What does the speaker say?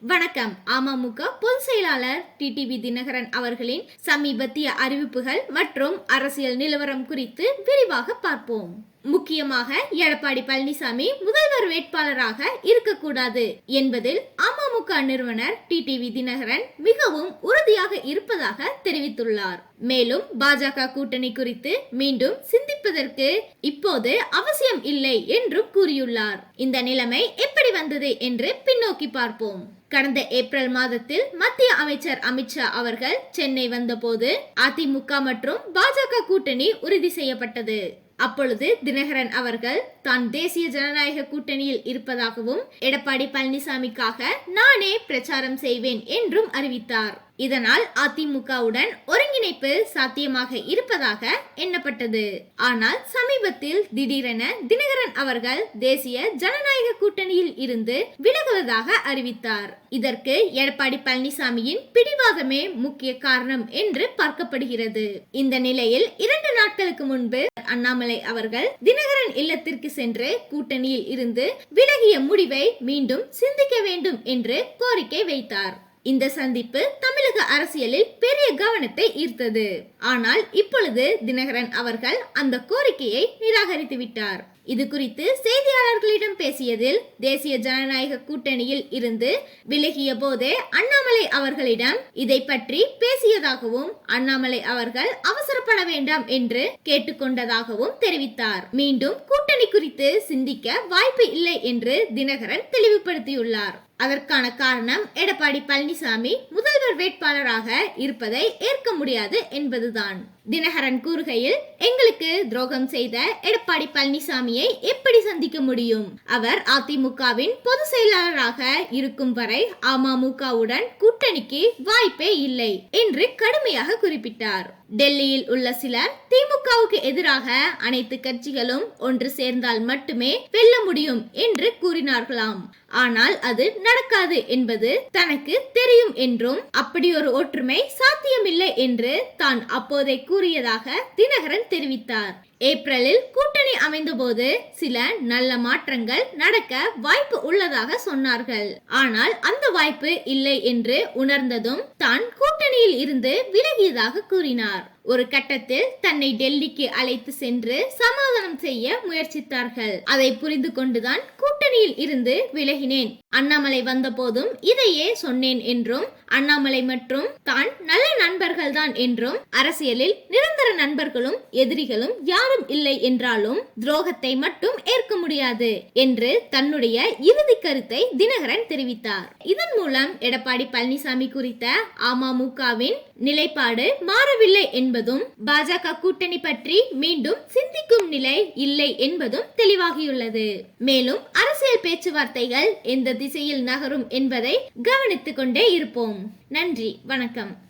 வணக்கம். அமமுக பொதுச் செயலாளர் டிடிவி தினகரன் அவர்களின் சமீபத்திய அறிவிப்புகள் மற்றும் அரசியல் நிலவரம் குறித்து விரிவாக பார்ப்போம். முக்கியமாக எடப்பாடி பழனிசாமி முதல்வர் வேட்பாளராக இருக்கக்கூடாது என்பதில் அமமுக நிறுவனர் டிடிவி தினகரன் மிகவும் இருப்பதாக தெரிவித்துள்ளார். மேலும் பாஜக கூட்டணி குறித்து மீண்டும் சிந்திப்பதற்கு இப்போது அவசியம் இல்லை என்றும் கூறியுள்ளார். இந்த நிலைமை எப்படி வந்தது என்று பின்னோக்கி பார்ப்போம். கடந்த ஏப்ரல் மாதத்தில் மத்திய அமைச்சர் அமித்ஷா அவர்கள் சென்னை வந்தபோது அதிமுக மற்றும் பாஜக கூட்டணி உறுதி செய்யப்பட்டது. அப்பொழுது தினகரன் அவர்கள் தான் தேசிய ஜனநாயக கூட்டணியில் இருப்பதாகவும் எடப்பாடி பழனிசாமிக்காக நானே பிரச்சாரம் செய்வேன் என்றும் அறிவித்தார். இதனால் அதிமுகவுடன் ஒருங்கிணைப்பு சாத்தியமாக இருப்பதாக எண்ணப்பட்டது. ஆனால் சமீபத்தில் திடீரென தினகரன் அவர்கள் தேசிய ஜனநாயக கூட்டணியில் இருந்து விலகுவதாக அறிவித்தார். இதற்கு எடப்பாடி பழனிசாமியின் பிடிவாதமே முக்கிய காரணம் என்று பார்க்கப்படுகிறது. இந்த நிலையில் இரண்டு நாட்களுக்கு முன்பு அண்ணாமலை அவர்கள் தினகரன் இல்லத்திற்கு சென்று கூட்டணியில் இருந்து விலகிய முடிவை மீண்டும் சிந்திக்க வேண்டும் என்று கோரிக்கை வைத்தார். இந்த சந்திப்பு தமிழக அரசியலில் பெரிய கவனத்தை ஈர்த்தது. ஆனால் இப்பொழுது தினகரன் அவர்கள் அந்த கோரிக்கையை நிராகரித்து விட்டார் இது குறித்து செய்தியாளர்களிடம் பேசியதில் தேசிய ஜனநாயக கூட்டணியில் இருந்து விலகிய போதே அண்ணாமலை அவர்களிடம் இதை பற்றி பேசியதாகவும் அண்ணாமலை அவர்கள் அவசரப்பட வேண்டாம் என்று கேட்டுக்கொண்டதாகவும் தெரிவித்தார். மீண்டும் கூட்டணி குறித்து சிந்திக்க வாய்ப்பு இல்லை என்று தினகரன் தெளிவுபடுத்தியுள்ளார். அதற்கான காரணம் எடப்பாடி பழனிசாமி முதல்வர் வேட்பாளராக இருப்பதை ஏற்க முடியாது என்பதுதான். தினகரன் கூறுகையில் எங்களுக்கு துரோகம் செய்த எடப்பாடி பழனிசாமியை எப்படி சந்திக்க முடியும்? அவர் அதிமுகவின் பொதுச் செயலாளராக இருக்கும் வரை அமமுகவுடன் கூட்டணிக்கு வாய்ப்பே இல்லை என்று கடுமையாக குறிப்பிட்டார். டெல்லியில் உள்ள சிலர் திமுகவுக்கு எதிராக அனைத்து கட்சிகளும் ஒன்று சேர்ந்தால் மட்டுமே வெல்ல முடியும் என்று கூறினார்களாம். ஆனால் அது நடக்காது என்பது தனக்கு தெரியும் என்றும் அப்படி ஒரு ஒற்றுமை சாத்தியமில்லை என்று தான் அப்போதே கூறியதாக தினகரன் தெரிவித்தார். ஏப்ரலில் கூட்டணி அமைந்தபோது சில நல்ல மாற்றங்கள் நடக்க வாய்ப்பு உள்ளதாக சொன்னார்கள். ஆனால் அந்த வாய்ப்பு இல்லை என்று உணர்ந்ததும் தான் கூட்டணியில் இருந்து விலகியதாக கூறினார். ஒரு கட்டத்தில் தன்னை டெல்லிக்கு அழைத்து சென்று சமாதானம் செய்ய முயற்சித்தார்கள். அதை புரிந்து கொண்டுதான் கூட்டணியில் இருந்து விலகினேன். அண்ணாமலை வந்த போதும் இதையே சொன்னேன் என்றும் அண்ணாமலை மற்றும் தான் நல்ல நண்பர்கள் தான் என்றும் அரசியலில் நிரந்தர நண்பர்களும் எதிரிகளும் யாரும் இல்லை என்றாலும் துரோகத்தை மட்டும் ஏற்க முடியாது என்று தன்னுடைய இறுதி கருத்தை தினகரன் தெரிவித்தார். இதன் மூலம் எடப்பாடி பழனிசாமி குறித்த அமமுகவின் நிலைப்பாடு மாறவில்லை என்பது என்பதும் பாஜக கூட்டணி பற்றி மீண்டும் சிந்திக்கும் நிலை இல்லை என்பதும் தெளிவாகியுள்ளது. மேலும் அரசியல் பேச்சுவார்த்தைகள் எந்த திசையில் நகரும் என்பதை கவனித்துக் கொண்டே இருப்போம். நன்றி வணக்கம்.